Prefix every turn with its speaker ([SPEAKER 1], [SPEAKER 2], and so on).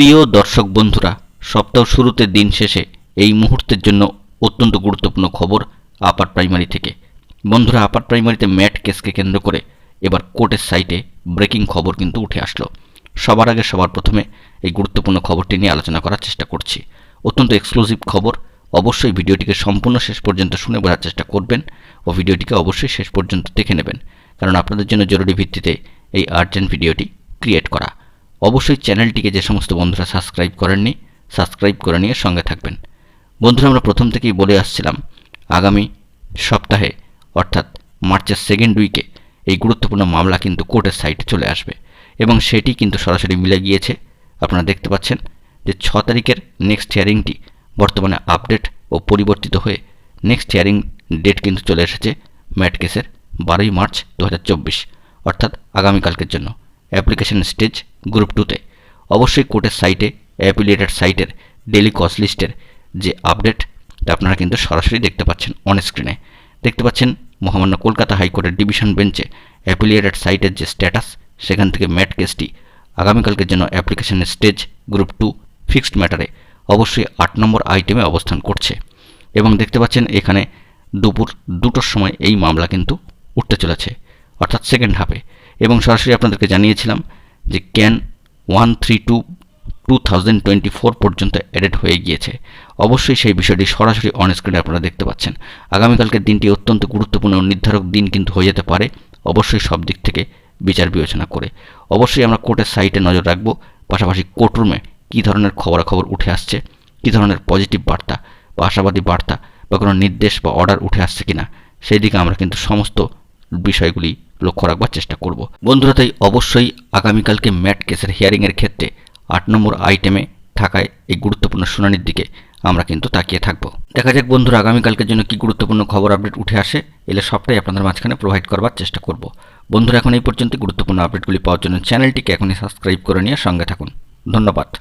[SPEAKER 1] প্রিয় দর্শক বন্ধুরা, সপ্তাহ শুরুতে দিন শেষে এই মুহূর্তের জন্য অত্যন্ত গুরুত্বপূর্ণ খবর আপার প্রাইমারি থেকে। বন্ধুরা, আপার প্রাইমারিতে ম্যাট কেসকে কেন্দ্র করে এবার কোর্টের সাইটে ব্রেকিং খবর কিন্তু উঠে আসলো। সবার আগে, সবার প্রথমে এই গুরুত্বপূর্ণ খবরটি নিয়ে আলোচনা করার চেষ্টা করছি। অত্যন্ত এক্সক্লুসিভ খবর। অবশ্যই ভিডিওটিকে সম্পূর্ণ শেষ পর্যন্ত শুনে বোঝার চেষ্টা করবেন ও ভিডিওটিকে অবশ্যই শেষ পর্যন্ত দেখে নেবেন। কারণ আপনাদের জন্য জরুরি ভিত্তিতে এই আর্জেন্ট ভিডিওটি ক্রিয়েট করা। অবশ্যই চ্যানেলটিকে যে সমস্ত বন্ধুরা সাবস্ক্রাইব করেননি, সাবস্ক্রাইব করে নিয়ে সঙ্গে থাকবেন। বন্ধুরা, আমরা প্রথম থেকেই বলে আসছিলাম, আগামী সপ্তাহে, অর্থাৎ মার্চের সেকেন্ড উইকে এই গুরুত্বপূর্ণ মামলা কিন্তু কোর্টের সাইটে চলে আসবে এবং সেটি কিন্তু সরাসরি মিলে গিয়েছে। আপনারা দেখতে পাচ্ছেন যে ছ তারিখের নেক্সট হিয়ারিংটি বর্তমানে আপডেট ও পরিবর্তিত হয়ে নেক্সট হিয়ারিং ডেট কিন্তু চলে এসেছে ম্যাট কেসের বারোই মার্চ দু হাজার চব্বিশ, অর্থাৎ আগামীকালকের জন্য। অ্যাপ্লিকেশন স্টেজ গ্রুপ টুতে অবশ্যই কোর্টের সাইটে অ্যাপিলিয়েটেড সাইটের ডেলি কস্ট লিস্টের যে আপডেট, তা আপনারা কিন্তু সরাসরি দেখতে পাচ্ছেন অন স্ক্রিনে দেখতে পাচ্ছেন মহামান্য কলকাতা হাইকোর্টের ডিভিশন বেঞ্চে অ্যাপিলিয়েটেড সাইটের যে স্ট্যাটাস, সেখান থেকে ম্যাট কেসটি আগামীকালকের জন্য অ্যাপ্লিকেশনের স্টেজ গ্রুপ টু ফিক্সড ম্যাটারে অবশ্যই আট নম্বর আইটেমে অবস্থান করছে। এবং দেখতে পাচ্ছেন এখানে দুপুর দুটোর সময় এই মামলা কিন্তু উঠতে চলেছে। অর্থাৎ সেকেন্ড হাফে এবং সরাসরি আপনাদেরকে জানিয়েছিলাম যে can one three two two thousand twenty four পর্যন্ত অ্যাডেড হয়ে গিয়েছে। অবশ্যই সেই বিষয়টি সরাসরি অন স্ক্রিনে আপনারা দেখতে পাচ্ছেন। আগামীকালকের দিনটি অত্যন্ত গুরুত্বপূর্ণ নির্ধারক দিন কিন্তু হয়ে যেতে পারে। অবশ্যই সব দিক থেকে বিচার বিবেচনা করে। অবশ্যই আমরা কোর্টের সাইটে নজর রাখব। পাশাপাশি কোর্টরুমে কী ধরনের খবরাখবর উঠে আসছে, কী ধরনের পজিটিভ বার্তা বা আশাবাদী বার্তা বা কোনো নির্দেশ বা অর্ডার উঠে আসছে কিনা, সেই দিকে আমরা কিন্তু সমস্ত বিষয়গুলি লক্ষ্য রাখবার চেষ্টা করব। বন্ধুরা, তাই অবশ্যই আগামীকালকে ম্যাট কেসের হিয়ারিংয়ের ক্ষেত্রে আট নম্বর আইটেমে থাকায় এই গুরুত্বপূর্ণ শুনানির দিকে আমরা কিন্তু তাকিয়ে থাকব। দেখা যাক বন্ধুরা, আগামীকালকের জন্য কি গুরুত্বপূর্ণ খবর আপডেট উঠে আসে, এলে সবটাই আপনাদের মাঝখানে প্রোভাইড করবার চেষ্টা করব। বন্ধুরা, এখন এই পর্যন্ত গুরুত্বপূর্ণ আপডেটগুলি পাওয়ার জন্য চ্যানেলটিকে এখনই সাবস্ক্রাইব করে নিয়ে সঙ্গে থাকুন। ধন্যবাদ।